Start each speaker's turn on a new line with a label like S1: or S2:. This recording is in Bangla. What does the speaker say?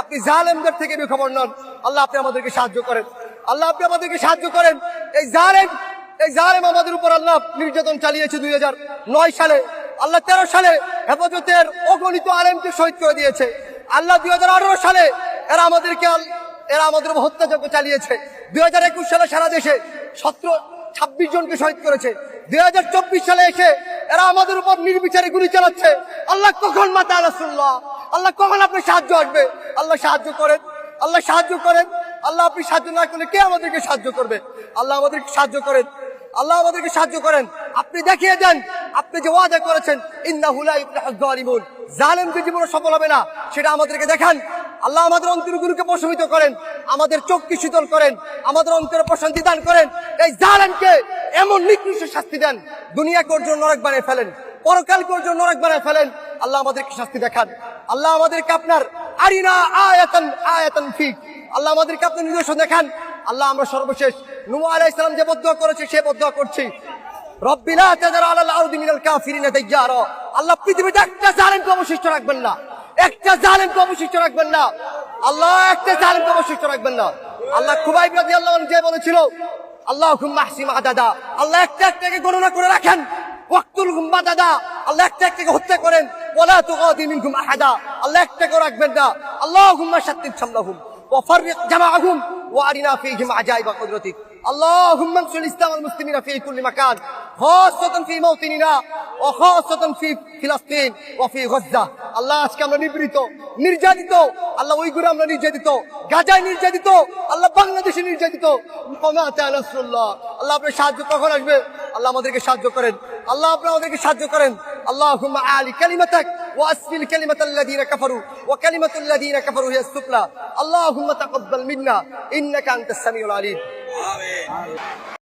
S1: আপনি জালেমদের থেকে বেখবর নন। আল্লাহ আপনি আমাদেরকে সাহায্য করেন। আল্লাহ আপনি আমাদেরকে সাহায্য করেন। এই জালেম এই জালেম আমাদের উপর আল্লাহ নির্যাতন চালিয়েছে দুই নয় সালে। আল্লাহ তেরো সালে হেফাজতের অগণিত আলেমকে শহীদ করে দিয়েছে। আল্লাহ দুই হাজার আঠারো সালে এরা আমাদেরকে এরা আমাদের হত্যাযজ্ঞ চালিয়েছে। দুই হাজার একুশ সালে সারা দেশে সতেরো, ছাব্বিশ জনকে শহীদ করেছে। দুই হাজার চব্বিশ সালে এসে এরা আমাদের উপর নির্বিচারে গুলি চালাচ্ছে। আল্লাহ কখন মাতা রাসুল্লাহ আল্লাহ কখন আপনার সাহায্য আসবে? আল্লাহ সাহায্য করেন। আল্লাহ সাহায্য করেন। আল্লাহ আপনি সাহায্য না করলে কে আমাদেরকে সাহায্য করবে? আল্লাহ আমাদেরকে সাহায্য করেন। আল্লাহ আমাদেরকে সাহায্য করেন। আপনি দেখিয়ে দেন। আপনি যে ওয়াদা করেছেন জালিমুন জালেমদের জীবনে সফল হবে না, সেটা আমাদেরকে দেখান। আল্লাহ আমাদের অন্তরগুলোকে প্রশমিত করেন। আমাদের চোখকে শীতল করেন, আমাদের অন্তরে প্রশান্তি দান করেন, এই জালেমকে এমন নিকৃষ্ট শাস্তি দেন দুনিয়া করজ নরক বানিয়ে ফেলেন পরকাল করজ নরক বানিয়ে ফেলেন। আল্লাহ আমাদেরকে শাস্তি দেখান। আল্লাহ আমাদেরকে আপনার আরিনা আয়াতান আয়াতান ফিক আল্লাহ আমাদেরকে আপনার নিদর্শন দেখান। আল্লাহ আমরা সর্বশেষ নুমা আলাইহিস সালাম যে বদুয়া করেছে, সে বদুয়া করছি। রব্বিলা তাজার আলাল আরদি মিনাল কাফিরিনা দাইয়ারা আল্লাহ পৃথিবীতে একটা জালেমকে অবশিষ্ট রাখবেন না। একটা জালেমকে অবশিষ্ট রাখবেন না আল্লাহ একটা জালেমকে অবশিষ্ট রাখবেন না আল্লাহ খুবাইব রাদিয়াল্লাহু আনহু যে বলেছিল আল্লাহ মাহসিম আদাদা আল্লাহ একটা একটাকে গণনা করে রাখেন ওয়াক্তুল গুম্বা দাদা আল্লাহ একটা একটাকে হত্যা করেন ওয়ালা তুগাদি মিনকুম আহাদা আল্লাহ একটাকে রাখবেন না আল্লাহুম্মা শাত্তিব শামলাহুম وفرق جمعهم وارنا فيهم عجائب قدرتك اللهم انصر الاسلام والمسلمين في كل مكان خاصة في موطننا وخاصة في فلسطين وفي غزة আল্লাহ আজকে আমরা নিবৃত নির্যাতিত আল্লাহ ওইগুলো আমরা নির্যাতিত গাজায় নির্যাতিত আল্লাহ বাংলাদেশে নির্যাতিত কমাতে নাসরুল্লাহ আল্লাহ আপনার সাহায্য কখন আসবে আল্লাহ আমাদেরকে সাহায্য করেন আল্লাহ আপনি আমাদেরকে সাহায্য করেন اللهم اعلي كلمتك واسفل كلمة الذين كفروا وكلمة الذين كفروا هي السفلى اللهم تقبل منا انك انت السميع العليم